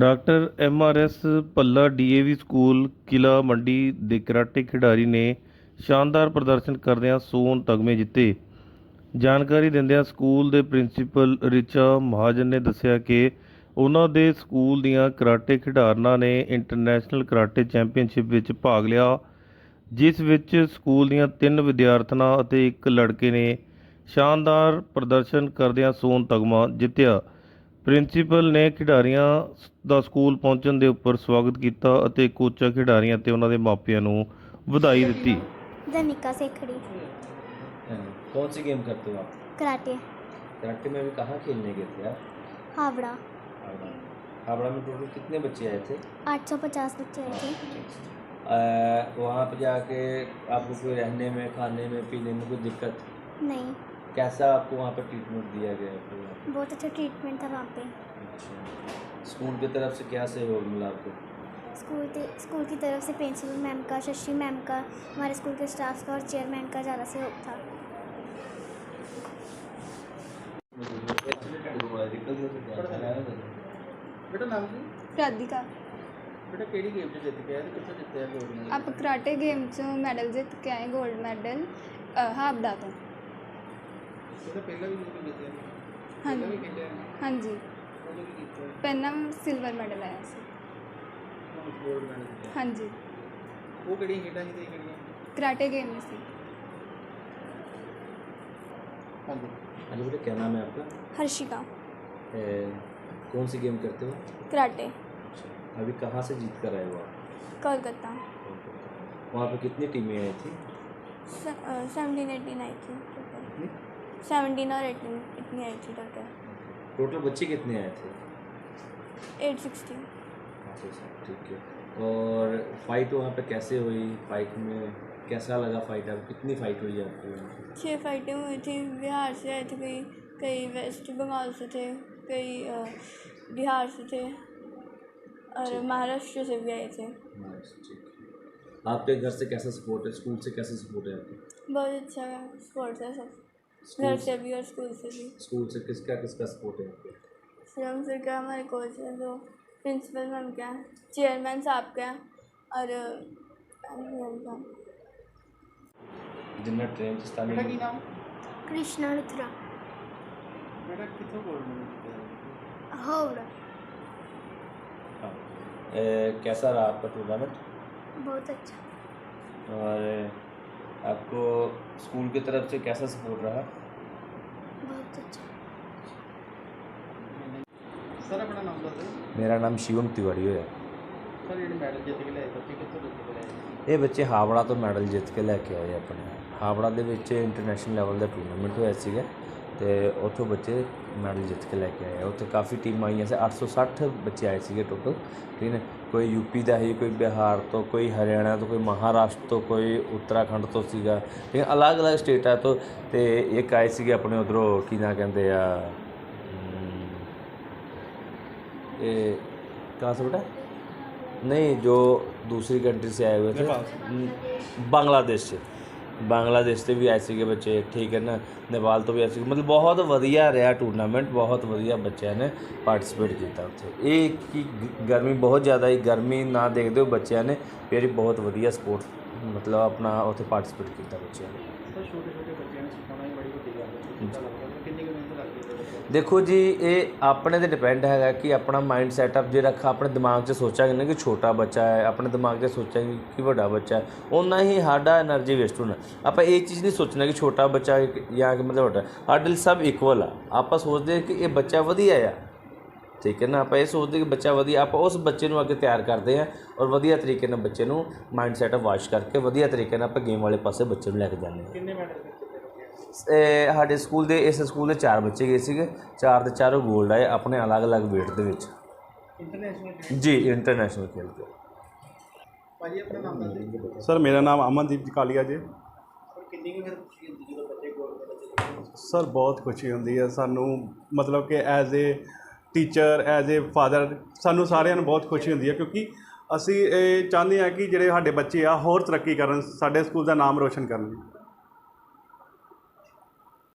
Doctor MRS Bhalla DAV school ਕਿਲਾ ਮੰਡੀ ਦੇ karate ਖਿਡਾਰੀ ਨੇ ਸ਼ਾਨਦਾਰ ਪ੍ਰਦਰਸ਼ਨ ਕਰਦਿਆਂ ਸੋਨ ਤਗਮੇ ਜਿੱਤੇ। ਜਾਣਕਾਰੀ ਦਿੰਦਿਆਂ ਸਕੂਲ ਦੇ ਪ੍ਰਿੰਸੀਪਲ ਰਿਚਾ ਮਹਾਜਨ ਨੇ ਦੱਸਿਆ ਕਿ ਉਹਨਾਂ ਦੇ ਸਕੂਲ ਦੀਆਂ ਕਰਾਟੇ ਖਿਡਾਰਨਾਂ ਨੇ ਇੰਟਰਨੈਸ਼ਨਲ ਕਰਾਟੇ ਚੈਂਪੀਅਨਸ਼ਿਪ ਵਿੱਚ ਭਾਗ ਲਿਆ, ਜਿਸ ਵਿੱਚ ਸਕੂਲ ਦੀਆਂ ਤਿੰਨ ਵਿਦਿਆਰਥਣਾਂ ਅਤੇ ਇੱਕ ਲੜਕੇ ਨੇ ਸ਼ਾਨਦਾਰ ਪ੍ਰਦਰਸ਼ਨ ਕਰਦਿਆਂ ਸੋਨ ਤਗਮਾ ਜਿੱਤਿਆ। ਪ੍ਰਿੰਸੀਪਲ ਨੇ ਖਿਡਾਰੀਆਂ ਦਾ ਸਕੂਲ ਪਹੁੰਚਣ ਦੇ ਉੱਪਰ ਸਵਾਗਤ ਕੀਤਾ ਅਤੇ ਕੋਚਾਂ ਖਿਡਾਰੀਆਂ ਤੇ ਉਹਨਾਂ ਦੇ ਮਾਪਿਆਂ ਨੂੰ ਵਧਾਈ ਦਿੱਤੀ धनिका से खड़ी हाँ, कौन सी गेम करते हो आप कराटे कराटे में भी कहाँ खेलने गए थे आप हावड़ा हावड़ा हावड़ा में टोटल कितने बच्चे आए थे 850 बच्चे आए थे आ, वहाँ पर जाके आपको कोई रहने में खाने में पीने में कोई दिक्कत नहीं कैसा आपको वहाँ पर ट्रीटमेंट दिया गया आपको बहुत अच्छा ट्रीटमेंट था वहाँ पे। अच्छा। स्कूल की तरफ़ से क्या सहयोग मिला आपको? स्कूल स्कूल की तरफ़ से प्रिंसिपल मैम का शशि मैम का हमारे स्कूल के स्टाफ का और चेयरमैन का ज़्यादा सहयोग था। बेटा नाम गेम गेम ਕਿਹੜੀ ਗੇਮ 'ਚ ਜਿੱਤ ਕੇ ਆਏ ਤੇ ਕਿੱਥੋਂ ਇਹਦਾ ਪਹਿਲਾਂ ਵੀ ਜਿੱਤ ਕੇ ਜਿੱਤਿਆ ਹਾਂਜੀ। ਪਹਿਲਾਂ ਵੀ ਖੇਡਿਆ ਹੈ। ਹਾਂਜੀ ਉਦੋਂ ਕੀ ਕੀਤਾ ਪਹਿਲਾਂ ਸਿਲਵਰ ਮੈਡਲ ਆਇਆ ਸੀ ਹੁਣ ਗੋਲਡ ਮੈਡਲ ਜਿੱਤਿਆ ਹਾਂਜੀ ਉਹ ਕਿਹੜੀਆਂ ਖੇਡਾਂ ਸੀ ਤੇ ਇਹ ਕਿਹੜੀਆਂ ਕਰਾਟੇ ਗੇਮ ਸੀ ਹਾਂਜੀ हाँ जी बेटा क्या नाम है आपका हर्षिका ए, कौन सी गेम करते हो कराटे अभी कहाँ से जीत कर आए हो आप कोलकाता वहाँ पे कितनी टीमें आई थी सेवनटीन एटीन आई थी टोटल कितनी सेवनटीन और एटीन इतनी आई थी टोटल टोटल बच्चे कितने आए थे? एट सिक्सटी अच्छा अच्छा ठीक है। और फाइट वहाँ पे कैसे हुई? फाइट में कैसा लगा फाइट आप कितनी फाइट हुई आपको छः फाइटें हुई थी। बिहार से आए थे कई कई वेस्ट बंगाल से थे कई बिहार से थे और महाराष्ट्र से भी आए थे। है आपके घर से कैसा सपोर्ट है? स्कूल से कैसा सपोर्ट है आपको? बहुत अच्छा स्पोर्ट्स है सब। घर से भी और स्कूल से भी। स्कूल से किसका किसका सपोर्ट है आपको? सर का हमारे कोच है जो प्रिंसिपल मैम क्या है चेयरमैन साहब क्या है और जिन्ना ट्रेन से स्थानीय का नाम? कृष्णा रुद्रा। बेटा कितो बोल रहे हो? हावड़ा हाँ। कैसा रहा आपका टूर्नामेंट बहुत अच्छा। और आपको स्कूल की तरफ से कैसा सपोर्ट रहा बहुत अच्छा ਸਰ ਆਪਣਾ ਨਾਮ ਦੱਸੋ मेरा नाम शिवम तिवारी है ਸਰ ਜਿਹੜੇ ਮੈਡਲ ਜਿੱਤ ਕੇ ਲਿਆਏ ਬੱਚੇ ਕਿੱਥੋਂ ਜਿੱਤ ਕੇ ਲਿਆਏ ਇਹ ਬੱਚੇ ਹਾਵੜਾ ਤੋਂ ਮੈਡਲ ਜਿੱਤ ਕੇ ਲੈ ਕੇ ਆਏ ਆਪਣੇ ਹਾਵੜਾ ਦੇ ਵਿੱਚ ਇੰਟਰਨੈਸ਼ਨਲ ਲੈਵਲ ਦਾ ਟੂਰਨਾਮੈਂਟ ਹੋਇਆ ਸੀਗਾ ਤੇ ਉੱਥੋਂ ਬੱਚੇ ਮੈਡਲ ਜਿੱਤ ਕੇ ਲੈ ਕੇ ਆਏ ਉੱਥੇ ਕਾਫੀ ਟੀਮਾਂ ਆਈਆਂ ਸੀ 860 ਬੱਚੇ ਆਏ ਸੀਗੇ ਟੋਟਲ ਠੀਕ ਹੈ ਕੋਈ ਯੂਪੀ ਦਾ ਹੈ ਕੋਈ ਬਿਹਾਰ ਤੋਂ ਕੋਈ ਹਰਿਆਣਾ ਤੋਂ ਕੋਈ ਮਹਾਰਾਸ਼ਟਰ ਤੋਂ ਕੋਈ ਉੱਤਰਾਖੰਡ ਤੋਂ ਸੀਗਾ ਠੀਕ ਹੈ ਅਲੱਗ-ਅਲੱਗ ਸਟੇਟਾਂ ਤੋਂ ਤੇ ਇੱਕ ਆਏ ਸੀਗੇ ਆਪਣੇ ਉਧਰੋਂ ਕੀ ਨਾ ਕਹਿੰਦੇ ਆ ਹਮ, ਇਹ कहाँ से बेटा नहीं जो दूसरी कंट्री से आए हुए थे न- बांग्लादेश से ਬਾਂਗਲਾਦੇਸ਼ ਤੇ ਵੀ ਆਏ ਸੀਗੇ ਬੱਚੇ ਠੀਕ ਹੈ ਨਾ? ਨੇਪਾਲ ਤੋਂ ਵੀ ਆਏ ਸੀਗੇ। ਮਤਲਬ ਬਹੁਤ ਵਧੀਆ ਰਿਹਾ ਟੂਰਨਾਮੈਂਟ ਬਹੁਤ ਵਧੀਆ ਬੱਚਿਆਂ ਨੇ ਪਾਰਟਿਸਿਪੇਟ ਕੀਤਾ ਉੱਥੇ। ਇਹ ਕਿ ਗਰਮੀ ਬਹੁਤ ਜ਼ਿਆਦਾ ਹੀ ਗਰਮੀ ਨਾ ਦੇਖਦੇ ਹੋ ਬੱਚਿਆਂ ਨੇ ਫਿਰ ਬਹੁਤ ਵਧੀਆ ਸਪੋਰਟ ਮਤਲਬ ਆਪਣਾ ਉੱਥੇ ਪਾਰਟਿਸਿਪੇਟ ਕੀਤਾ ਬੱਚਿਆਂ ਨੇ। ਛੋਟੇ ਛੋਟੇ ਬੱਚਿਆਂ ਨੂੰ ਸਿਖਾਉਣਾ ਹੀ ਬੜੀ ਵੱਡੀ ਗੱਲ ਹੈ ਕਿੱਦਾਂ ਲੱਗਦਾ ਕਿੰਨੀ ਕੁ ਮਿਹਨਤ ਲੱਗਦੀ ਹੈ ਬੱਚਿਆਂ ਦੇਖੋ ਜੀ, ਇਹ ਆਪਣੇ ਤੇ ਡਿਪੈਂਡ ਹੈਗਾ ਕਿ ਆਪਣਾ ਮਾਈਂਡ ਸੈਟਅਪ ਜੇ ਰੱਖ ਆਪਣੇ ਦਿਮਾਗ 'ਚ ਸੋਚਾਂਗੇ ਨਾ ਕਿ ਛੋਟਾ ਬੱਚਾ ਹੈ, ਆਪਣੇ ਦਿਮਾਗ 'ਚ ਸੋਚਾਂਗੇ ਕਿ ਵੱਡਾ ਬੱਚਾ ਹੈ ਉਹਨਾਂ ਹੀ ਸਾਡਾ એનર્ਜੀ ਵੇਸਟ ਹੋਣਾ ਆਪਾਂ ਇਹ ਚੀਜ਼ ਨਹੀਂ ਸੋਚਣਾ ਕਿ ਛੋਟਾ ਬੱਚਾ ਜਾਂ ਕਿ ਮਤਲਬ ਵੱਡਾ। ਸਾਡੇ ਲਈ ਸਭ ਇਕੁਅਲ ਆ। ਆਪਾਂ ਸੋਚਦੇ ਕਿ ਇਹ ਬੱਚਾ ਵਧੀਆ ਆ। ਠੀਕ ਹੈ ਨਾ? ਆਪਾਂ ਇਹ ਸੋਚਦੇ ਕਿ ਬੱਚਾ ਵਧੀਆ, ਆਪਾਂ ਉਸ ਬੱਚੇ ਨੂੰ ਅੱਗੇ ਤਿਆਰ ਕਰਦੇ ਆ ਔਰ ਵਧੀਆ ਤਰੀਕੇ ਨਾਲ ਬੱਚੇ ਨੂੰ ਮਾਈਂਡ ਸੈਟਅਪ ਵਾਸ਼ ਕਰਕੇ ਵਧੀਆ ਤਰੀਕੇ ਨਾਲ ਆਪਾਂ ਗੇਮ ਵਾਲੇ ਪਾਸੇ ਬੱਚੇ ਨੂੰ ਲੈ ਕੇ ਜਾਂਦੇ ਆ ਕਿੰਨੇ ਮੈਡਲ ਸਾਡੇ ਸਕੂਲ ਦੇ ਇਸ ਸਕੂਲ ਦੇ ਚਾਰ ਬੱਚੇ ਗਏ ਸੀਗੇ। ਚਾਰ ਦੇ ਚਾਰੋਂ 골ਡ ਆਏ ਆਪਣੇ ਅਲੱਗ-ਅਲੱਗ weight ਦੇ ਵਿੱਚ। ਇੰਟਰਨੈਸ਼ਨਲ ਜੀ ਇੰਟਰਨੈਸ਼ਨਲ ਖੇਲ ਕੇ। ਭਾਜੀ ਆਪਣਾ ਨਾਮ ਦੱਸ ਦਿਓ। ਸਰ ਮੇਰਾ ਨਾਮ ਅਮਨਦੀਪ ਕਾਲੀਆ ਜੀ। ਸਰ ਕਿੰਨੀ ਕੁ ਫਿਰ ਖੁਸ਼ੀ ਹੁੰਦੀ ਜਦੋਂ ਬੱਚੇ ਗੋਲਡ ਮੈਡਲ ਜਿੱਤਦੇ ਨੇ? ਸਰ ਬਹੁਤ ਖੁਸ਼ੀ ਹੁੰਦੀ ਹੈ। ਸਾਨੂੰ ਮਤਲਬ ਕਿ as a teacher as a father ਸਾਨੂੰ ਸਾਰਿਆਂ ਨੂੰ ਬਹੁਤ ਖੁਸ਼ੀ ਹੁੰਦੀ ਹੈ ਕਿਉਂਕਿ ਅਸੀਂ ਇਹ ਚਾਹੁੰਦੇ ਹਾਂ ਕਿ ਜਿਹੜੇ ਸਾਡੇ ਬੱਚੇ ਆ ਹੋਰ ਤਰੱਕੀ ਕਰਨ ਸਾਡੇ ਸਕੂਲ ਦਾ ਨਾਮ ਰੋਸ਼ਨ ਕਰਨ।